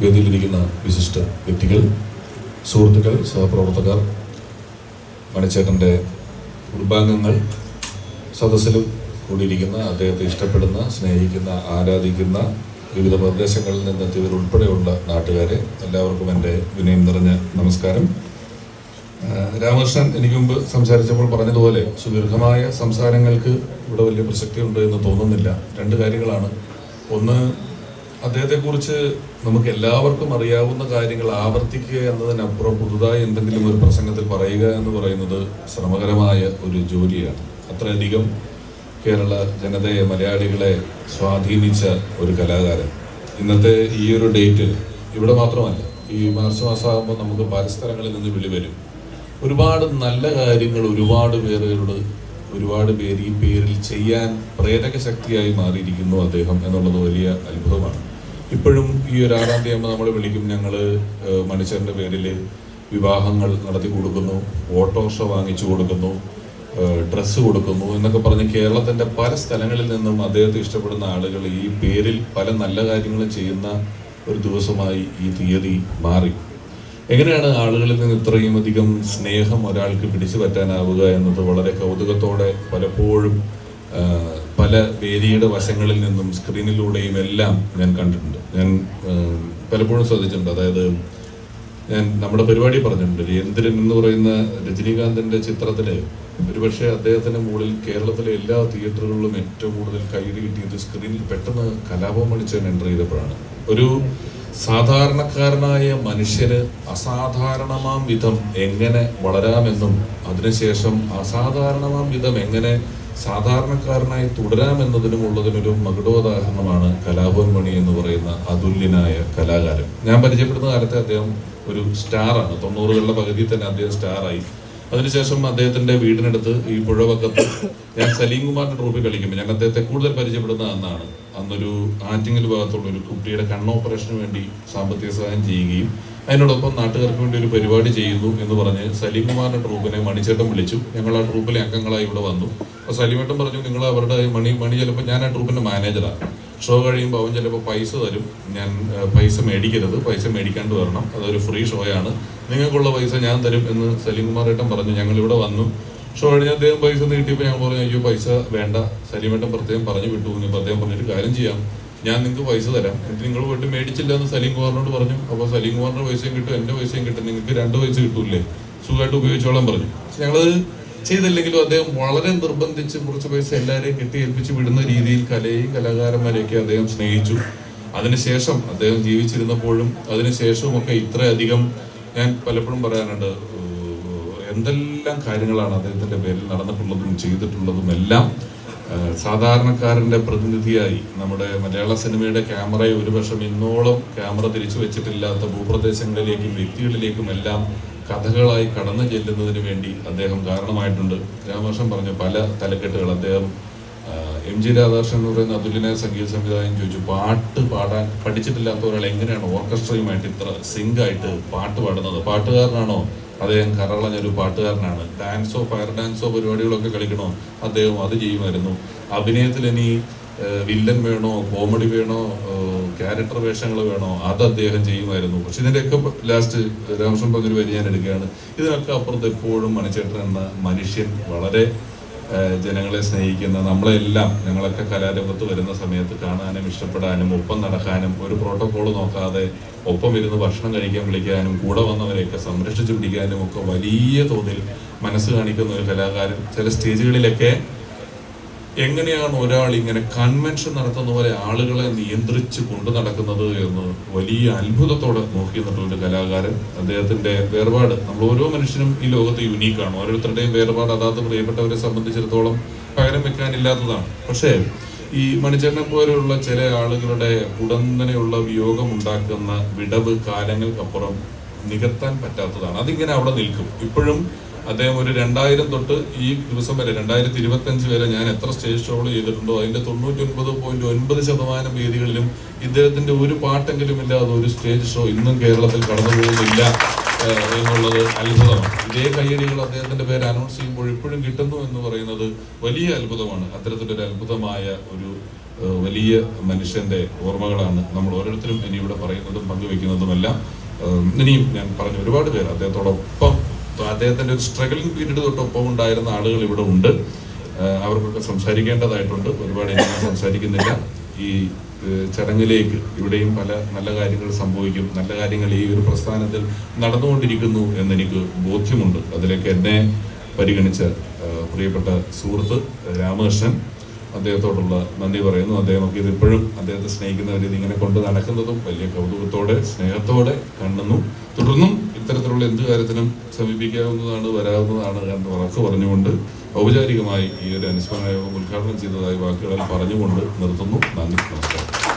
വേദിയിലിരിക്കുന്ന വിശിഷ്ട വ്യക്തികൾ സുഹൃത്തുക്കൾ സഹപ്രവർത്തകർ മണിച്ചേട്ടന്റെ കുടുംബാംഗങ്ങൾ സദസ്സിലും കൂടിയിരിക്കുന്ന അദ്ദേഹത്തെ ഇഷ്ടപ്പെടുന്ന സ്നേഹിക്കുന്ന ആരാധിക്കുന്ന വിവിധ പ്രദേശങ്ങളിൽ നിന്നെത്തിയവർ ഉൾപ്പെടെയുള്ള നാട്ടുകാരെ എല്ലാവർക്കും എന്റെ വിനയം നിറഞ്ഞ നമസ്കാരം. രാമകൃഷ്ണൻ എനിക്ക് മുമ്പ് സംസാരിച്ചപ്പോൾ പറഞ്ഞതുപോലെ സുദീർഘമായ സംസാരങ്ങൾക്ക് ഇവിടെ വലിയ പ്രസക്തിയുണ്ട് എന്ന് തോന്നുന്നില്ല. രണ്ട് കാര്യങ്ങളാണ്. ഒന്ന് അദ്ദേഹത്തെക്കുറിച്ച് നമുക്ക് എല്ലാവർക്കും അറിയാവുന്ന കാര്യങ്ങൾ ആവർത്തിക്കുക എന്നതിനപ്പുറം പുതുതായി എന്തെങ്കിലും ഒരു പ്രസംഗത്തിൽ പറയുക എന്ന് പറയുന്നത് ശ്രമകരമായ ഒരു ജോലിയാണ്. അത്രയധികം കേരള ജനതയെ മലയാളികളെ സ്വാധീനിച്ച ഒരു കലാകാരൻ. ഇന്നത്തെ ഈ ഒരു ഡേറ്റ് ഇവിടെ മാത്രമല്ല ഈ മാർച്ച് മാസമാകുമ്പോൾ നമുക്ക് പല സ്ഥലങ്ങളിൽ നിന്ന് വിളി വരും. ഒരുപാട് നല്ല കാര്യങ്ങൾ ഒരുപാട് പേരുകളോട് ഒരുപാട് പേര് ഈ പേരിൽ ചെയ്യാൻ പ്രേരക ശക്തിയായി മാറിയിരിക്കുന്നു അദ്ദേഹം എന്നുള്ളത് വലിയ അത്ഭുതമാണ്. ഇപ്പോഴും ഈ ഒരു ആറാം തീയതി നമ്മൾ വിളിക്കും. ഞങ്ങൾ മനുഷ്യരുടെ പേരിൽ വിവാഹങ്ങൾ നടത്തി കൊടുക്കുന്നു ഓട്ടോറിക്ഷ വാങ്ങിച്ചു കൊടുക്കുന്നു ഡ്രസ്സ് കൊടുക്കുന്നു എന്നൊക്കെ പറഞ്ഞ് കേരളത്തിന്റെ പല സ്ഥലങ്ങളിൽ നിന്നും അദ്ദേഹത്തെ ഇഷ്ടപ്പെടുന്ന ആളുകൾ ഈ പേരിൽ പല നല്ല കാര്യങ്ങളും ചെയ്യുന്ന ഒരു ദിവസമായി ഈ തീയതി മാറി. എങ്ങനെയാണ് ആളുകളിൽ നിന്ന് ഇത്രയും അധികം സ്നേഹം ഒരാൾക്ക് പിടിച്ചു പറ്റാനാവുക എന്നത് വളരെ കൗതുകത്തോടെ പലപ്പോഴും പല വേദിയുടെ വശങ്ങളിൽ നിന്നും സ്ക്രീനിലൂടെയും എല്ലാം ഞാൻ കണ്ടിട്ടുണ്ട്. ഞാൻ പലപ്പോഴും ശ്രദ്ധിച്ചിട്ടുണ്ട്. അതായത് ഞാൻ നമ്മുടെ പരിപാടി പറഞ്ഞിട്ടുണ്ട്. രേന്ദ്രൻ എന്ന് പറയുന്ന രജനീകാന്തിന്റെ ചിത്രത്തിൽ ഒരുപക്ഷെ അദ്ദേഹത്തിന്റെ മുകളിൽ കേരളത്തിലെ എല്ലാ തിയേറ്ററുകളിലും ഏറ്റവും കൂടുതൽ കൈയ്യടി കിട്ടിയത് സ്ക്രീനിൽ പെട്ടെന്ന് കലാപം മണിച്ചൻ എന്റർ ചെയ്തപ്പോഴാണ്. ഒരു സാധാരണക്കാരനായ മനുഷ്യന് അസാധാരണമാം വിധം എങ്ങനെ വളരാമെന്നും അതിനുശേഷം അസാധാരണമാം വിധം എങ്ങനെ സാധാരണക്കാരനായി തുടരാമെന്നതിനും ഉള്ളതിനൊരു മകുടോദാഹരണമാണ് കലാഭവൻ മണി എന്ന് പറയുന്ന അതുല്യനായ കലാകാരൻ. ഞാൻ പരിചയപ്പെടുന്ന കാലത്തെ അദ്ദേഹം ഒരു സ്റ്റാറാണ്. തൊണ്ണൂറുകളുടെ പകുതിയിൽ തന്നെ അദ്ദേഹം സ്റ്റാറായി. അതിനുശേഷം അദ്ദേഹത്തിന്റെ വീടിനടുത്ത് ഈ പുഴവക്കത്ത് ഞാൻ സലീം കുമാറിന്റെ ട്രോഫി കളിക്കുമ്പോൾ ഞാൻ അദ്ദേഹത്തെ കൂടുതൽ പരിചയപ്പെടുന്ന അന്നാണ്. അന്നൊരു ആറ്റിങ്ങൽ ഭാഗത്തുള്ള ഒരു കുട്ടിയുടെ കണ്ണ് ഓപ്പറേഷന് വേണ്ടി സാമ്പത്തിക സഹായം ചെയ്യുകയും അതിനോടൊപ്പം നാട്ടുകാർക്ക് വേണ്ടി ഒരു പരിപാടി ചെയ്യുന്നു എന്ന് പറഞ്ഞ് സലീംകുമാറിന്റെ ട്രൂപ്പിനെ മണിച്ചേട്ടൻ വിളിച്ചു. ഞങ്ങൾ ആ ട്രൂപ്പിലെ അംഗങ്ങളായി ഇവിടെ വന്നു. അപ്പൊ സലീമേട്ടൻ പറഞ്ഞു നിങ്ങൾ അവരുടെ മണി മണി ചിലപ്പോൾ ഞാൻ ആ ട്രൂപ്പിന്റെ മാനേജറാണ് ഷോ കഴിയുമ്പോൾ അവൻ ചിലപ്പോൾ പൈസ തരും. ഞാൻ പൈസ മേടിക്കരുത്. പൈസ മേടിക്കാണ്ട് വരണം. അതൊരു ഫ്രീ ഷോയാണ്. നിങ്ങൾക്കുള്ള പൈസ ഞാൻ തരും എന്ന് സലീംകുമാർ ഏട്ടൻ പറഞ്ഞു. ഞങ്ങൾ ഇവിടെ വന്നു. ഷോ കഴിഞ്ഞ് അദ്ദേഹം പൈസ നീട്ടിയപ്പോൾ ഞാൻ പറഞ്ഞു അയ്യോ പൈസ വേണ്ട. സലീമേട്ടൻ പ്രത്യേകം പറഞ്ഞു വിട്ടു. ഇനിയിപ്പോൾ പ്രത്യേകം പറഞ്ഞിട്ട് കാര്യം ചെയ്യാം. ഞാൻ നിങ്ങൾക്ക് പൈസ തരാം. എന്നിട്ട് നിങ്ങൾ പോയിട്ട് മേടിച്ചില്ല എന്ന് സലീം കുമാറിനോട് പറഞ്ഞു. അപ്പോൾ സലീം കുമാറിന്റെ പൈസയും കിട്ടും എന്റെ പൈസയും കിട്ടും. നിങ്ങൾക്ക് രണ്ട് പൈസ കിട്ടൂലേ സുഖമായിട്ട് ഉപയോഗിച്ചോളാൻ പറഞ്ഞു. പക്ഷെ ഞങ്ങളത് ചെയ്തില്ലെങ്കിലും അദ്ദേഹം വളരെ നിർബന്ധിച്ച് കുറച്ച് പൈസ എല്ലാവരെയും കെട്ടി ഏൽപ്പിച്ച് വിടുന്ന രീതിയിൽ കലയെയും കലാകാരന്മാരെയൊക്കെ അദ്ദേഹം സ്നേഹിച്ചു. അതിനുശേഷം അദ്ദേഹം ജീവിച്ചിരുന്നപ്പോഴും അതിനുശേഷവും ഒക്കെ ഇത്രയധികം ഞാൻ പലപ്പോഴും പറയാനുണ്ട് എന്തെല്ലാം കാര്യങ്ങളാണ് അദ്ദേഹത്തിന്റെ പേരിൽ നടന്നിട്ടുള്ളതും ചെയ്തിട്ടുള്ളതും എല്ലാം സാധാരണക്കാരന്റെ പ്രതിനിധിയായി നമ്മുടെ മലയാള സിനിമയുടെ ക്യാമറയെ ഒരുപക്ഷം ഇന്നോളം ക്യാമറ തിരിച്ചു വെച്ചിട്ടില്ലാത്ത ഭൂപ്രദേശങ്ങളിലേക്കും വ്യക്തികളിലേക്കും എല്ലാം കഥകളായി കടന്നു ചെല്ലുന്നതിന് വേണ്ടി അദ്ദേഹം കാരണമായിട്ടുണ്ട്. രാമകൃഷ്ണൻ പറഞ്ഞ പല തലക്കെട്ടുകൾ അദ്ദേഹം എം ജി രാധാകൃഷ്ണൻ എന്ന് പറയുന്ന അതുല്യനായ സംഗീത സംവിധായകൻ ചോദിച്ചു പാട്ട് പാടാൻ പഠിച്ചിട്ടില്ലാത്ത ഒരാൾ എങ്ങനെയാണ് ഓർക്കസ്ട്രയുമായിട്ട് ഇത്ര സിങ്കായിട്ട് പാട്ട് പാടുന്നത്? പാട്ടുകാരനാണോ അദ്ദേഹം കറളഞ്ഞൊരു പാട്ടുകാരനാണ്. ഡാൻസോ ഫയർ ഡാൻസോ പരിപാടികളൊക്കെ കളിക്കണോ? അദ്ദേഹം അത് ചെയ്യുമായിരുന്നു. അഭിനയത്തിൽ ഇനി വില്ലൻ വേണോ കോമഡി വേണോ ക്യാരക്ടർ വേഷങ്ങൾ വേണോ അത് അദ്ദേഹം ചെയ്യുമായിരുന്നു. പക്ഷെ ഇതിന്റെയൊക്കെ ലാസ്റ്റ് രാമകൃഷ്ണൻ പറഞ്ഞൊരു വരി ഞാൻ എടുക്കുകയാണ്. ഇതിനൊക്കെ അപ്പുറത്ത് എപ്പോഴും മണിച്ചേട്ടൻ എന്ന മനുഷ്യൻ വളരെ ജനങ്ങളെ സ്നേഹിക്കുന്ന നമ്മളെല്ലാം ഞങ്ങളൊക്കെ കലാരംഗത്ത് വരുന്ന സമയത്ത് കാണാനും ഇഷ്ടപ്പെടാനും ഒപ്പം നടക്കാനും ഒരു പ്രോട്ടോകോൾ നോക്കാതെ ഒപ്പം ഇരുന്ന് ഭക്ഷണം കഴിക്കാൻ വിളിക്കാനും കൂടെ വന്നവരെയൊക്കെ സംരക്ഷിച്ചു പിടിക്കാനും ഒക്കെ വലിയ തോതിൽ മനസ്സ് കാണിക്കുന്ന ഒരു കലാകാരൻ ചില സ്റ്റേജുകളിലൊക്കെ എങ്ങനെയാണ് ഒരാൾ ഇങ്ങനെ കൺവെൻഷൻ നടത്തുന്ന പോലെ ആളുകളെ നിയന്ത്രിച്ച് കൊണ്ടു നടക്കുന്നത് എന്ന് വലിയ അത്ഭുതത്തോടെ നോക്കി നിന്നിട്ടുള്ള ഒരു കലാകാരൻ. അദ്ദേഹത്തിന്റെ വേർപാട് നമ്മൾ ഓരോ മനുഷ്യനും ഈ ലോകത്ത് യുണീക്കാണ് ഓരോരുത്തരുടെയും വേർപാട് അതാത് പ്രിയപ്പെട്ടവരെ സംബന്ധിച്ചിടത്തോളം പകരം വെക്കാനില്ലാത്തതാണ്. പക്ഷേ ഈ മണിച്ചേട്ടനെ പോലെയുള്ള ചില ആളുകളുടെ ഉടന്തനെയുള്ള വിയോഗം ഉണ്ടാക്കുന്ന വിടവ് കാലങ്ങൾക്കപ്പുറം നികത്താൻ പറ്റാത്തതാണ്. അതിങ്ങനെ അവിടെ നിൽക്കും. ഇപ്പോഴും അദ്ദേഹം ഒരു രണ്ടായിരം തൊട്ട് ഈ ദിവസം വരെ രണ്ടായിരത്തി ഇരുപത്തി അഞ്ച് വരെ ഞാൻ എത്ര സ്റ്റേജ് ഷോകൾ ചെയ്തിട്ടുണ്ടോ അതിന്റെ തൊണ്ണൂറ്റി ഒൻപത് പോയിന്റ് ഒൻപത് ശതമാനം വേദികളിലും ഇദ്ദേഹത്തിന്റെ ഒരു പാട്ടെങ്കിലും ഇല്ലാതെ ഒരു സ്റ്റേജ് ഷോ ഇന്നും കേരളത്തിൽ കടന്നു പോകുന്നില്ല ഏഹ്, എന്നുള്ളത് അത്ഭുതമാണ്. ഇതേ കയ്യടികൾ അദ്ദേഹത്തിന്റെ പേര് അനൗൺസ് ചെയ്യുമ്പോൾ ഇപ്പോഴും കിട്ടുന്നു എന്ന് പറയുന്നത് വലിയ അത്ഭുതമാണ്. അത്തരത്തിലൊരു അത്ഭുതമായ ഒരു വലിയ മനുഷ്യന്റെ ഓർമ്മകളാണ് നമ്മൾ ഓരോരുത്തരും ഇനി ഇവിടെ പറയുന്നതും പങ്കുവെക്കുന്നതുമെല്ലാം. ഇനിയും ഞാൻ പറഞ്ഞ ഒരുപാട് പേര് അദ്ദേഹത്തോടൊപ്പം അദ്ദേഹത്തിന്റെ ഒരു സ്ട്രഗിളിംഗ് പീരീഡ് തൊട്ടൊപ്പം ഉണ്ടായിരുന്ന ആളുകൾ ഇവിടെ ഉണ്ട്. അവർക്കൊക്കെ സംസാരിക്കേണ്ടതായിട്ടുണ്ട്. ഒരുപാട് സംസാരിക്കുന്നില്ല. ഈ ചടങ്ങിലേക്ക് ഇവിടെയും പല നല്ല കാര്യങ്ങൾ സംഭവിക്കും. നല്ല കാര്യങ്ങൾ ഈ ഒരു പ്രസ്ഥാനത്തിൽ നടന്നുകൊണ്ടിരിക്കുന്നു എന്നെനിക്ക് ബോധ്യമുണ്ട്. അതിലേക്ക് എന്നെ പരിഗണിച്ച പ്രിയപ്പെട്ട സുഹൃത്ത് രാമകൃഷ്ണൻ അദ്ദേഹത്തോടുള്ള നന്ദി പറയുന്നു. അദ്ദേഹമൊക്കെ ഇതിപ്പോഴും അദ്ദേഹത്തെ സ്നേഹിക്കുന്നവർ ഇതിങ്ങനെ കൊണ്ട് നടക്കുന്നതും വലിയ കൗതുകത്തോടെ സ്നേഹത്തോടെ കാണുന്നു. തുടർന്നും ഇത്തരത്തിലുള്ള എന്ത് കാര്യത്തിനും സമീപിക്കാവുന്നതാണ് വരാവുന്നതാണ് എന്ന് ഉറക്കു പറഞ്ഞുകൊണ്ട് ഔപചാരികമായി ഈ ഒരു അനുസ്മരണ ഉദ്ഘാടനം ചെയ്തതായി വാക്കുകളിൽ പറഞ്ഞുകൊണ്ട് നിർത്തുന്നു. നന്ദി. നമസ്കാരം.